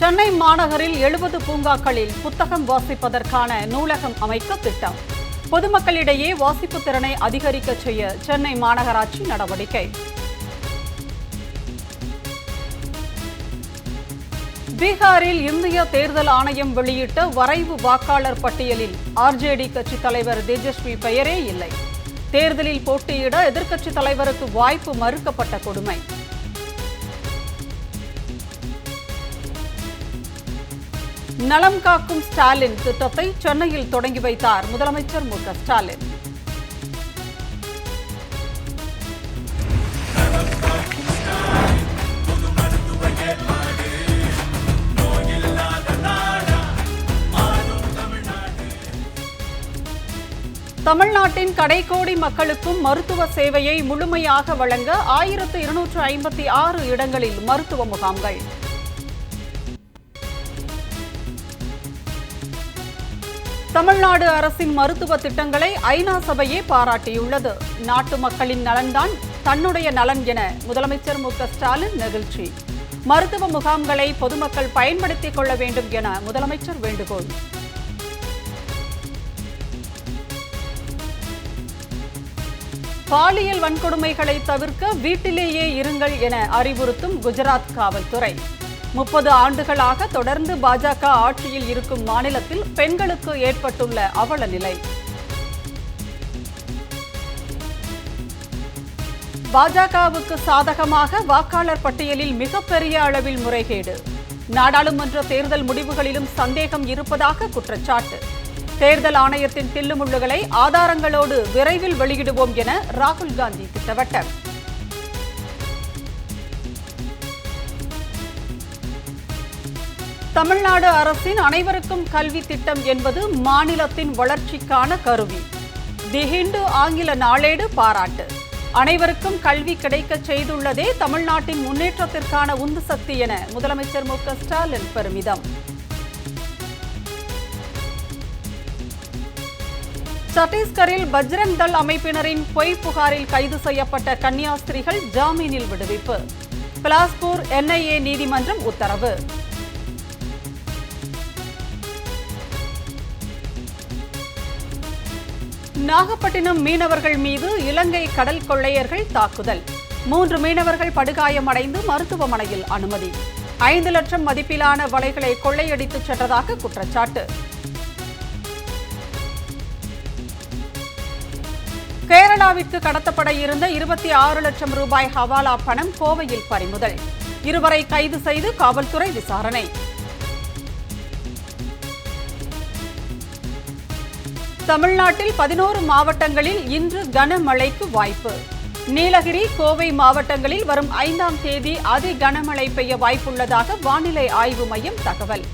சென்னை மாநகரில் எழுபது பூங்காக்களில் புத்தகம் வாசிப்பதற்கான நூலகம் அமைக்க திட்டம். பொதுமக்களிடையே வாசிப்பு திறனை அதிகரிக்க செய்ய சென்னை மாநகராட்சி நடவடிக்கை. பீகாரில் இந்திய தேர்தல் ஆணையம் வெளியிட்ட வரைவு வாக்காளர் பட்டியலில் ஆர்ஜேடி கட்சி தலைவர் தேஜஸ்வி பெயரே இல்லை. தேர்தலில் போட்டியிட எதிர்க்கட்சித் தலைவருக்கு வாய்ப்பு மறுக்கப்பட்ட கொடுமை. நலம் காக்கும் ஸ்டாலின் திட்டத்தை சென்னையில் தொடங்கி வைத்தார் முதலமைச்சர் மு ஸ்டாலின். தமிழ்நாட்டின் கடைக்கோடி மக்களுக்கும் மருத்துவ சேவையை முழுமையாக வழங்க ஆயிரத்து இருநூற்று ஐம்பத்தி ஆறு இடங்களில் மருத்துவ முகாம்கள். தமிழ்நாடு அரசின் மருத்துவ திட்டங்களை ஐநா சபையே பாராட்டியுள்ளது. நாட்டு மக்களின் நலன்தான் தன்னுடைய நலன் என முதலமைச்சர் மு ஸ்டாலின் நெகிழ்ச்சி. மருத்துவ முகாம்களை பொதுமக்கள் பயன்படுத்திக் கொள்ள வேண்டும் என முதலமைச்சர் வேண்டுகோள். பாலியல் வன்கொடுமைகளை தவிர்க்க வீட்டிலேயே இருங்கள் என அறிவுறுத்தும் குஜராத் காவல்துறை. முப்பது ஆண்டுகளாக தொடர்ந்து பாஜக ஆட்சியில் இருக்கும் மாநிலத்தில் பெண்களுக்கு ஏற்பட்டுள்ள அவல நிலை. பாஜகவுக்கு சாதகமாக வாக்காளர் பட்டியலில் மிகப்பெரிய அளவில் முறைகேடு. நாடாளுமன்ற தேர்தல் முடிவுகளிலும் சந்தேகம் இருப்பதாக குற்றச்சாட்டு. தேர்தல் ஆணையத்தின் தில்லுமுள்ளுகளை ஆதாரங்களோடு விரைவில் வெளியிடுவோம் என ராகுல் காந்தி திட்டவட்டம். தமிழ்நாடு அரசின் அனைவருக்கும் கல்வி திட்டம் என்பது மாநிலத்தின் வளர்ச்சிக்கான கருவி. தி ஹிந்து ஆங்கில நாளேடு பாராட்டு. அனைவருக்கும் கல்வி கிடைக்க செய்துள்ளதே தமிழ்நாட்டின் முன்னேற்றத்திற்கான உந்து சக்தி என முதலமைச்சர் மு ஸ்டாலின் பெருமிதம். சத்தீஸ்கரில் பஜ்ரங் தள் அமைப்பினரின் பொய் புகாரில் கைது செய்யப்பட்ட கன்னியாஸ்திரிகள் ஜாமீனில் விடுவிப்பு. பிலாஸ்பூர் என்ஐஏ நீதிமன்றம் உத்தரவு. நாகப்பட்டினம் மீனவர்கள் மீது இலங்கை கடல் கொள்ளையர்கள் தாக்குதல். மூன்று மீனவர்கள் படுகாயமடைந்து மருத்துவமனையில் அனுமதி. ஐந்து லட்சம் மதிப்பிலான வலைகளை கொள்ளையடித்துச் சென்றதாக குற்றச்சாட்டு. கேரளாவிற்கு கடத்தப்பட இருந்த இருபத்தி ஆறு லட்சம் ரூபாய் ஹவாலா பணம் கோவையில் பறிமுதல். இருவரை கைது செய்து காவல்துறை விசாரணை. தமிழ்நாட்டில் பதினோரு மாவட்டங்களில் இன்று கனமழைக்கு வாய்ப்பு. நீலகிரி கோவை மாவட்டங்களில் வரும் ஐந்தாம் தேதி அதி கனமழை பெய்ய வாய்ப்புள்ளதாக வானிலை ஆய்வு மையம் தகவல்.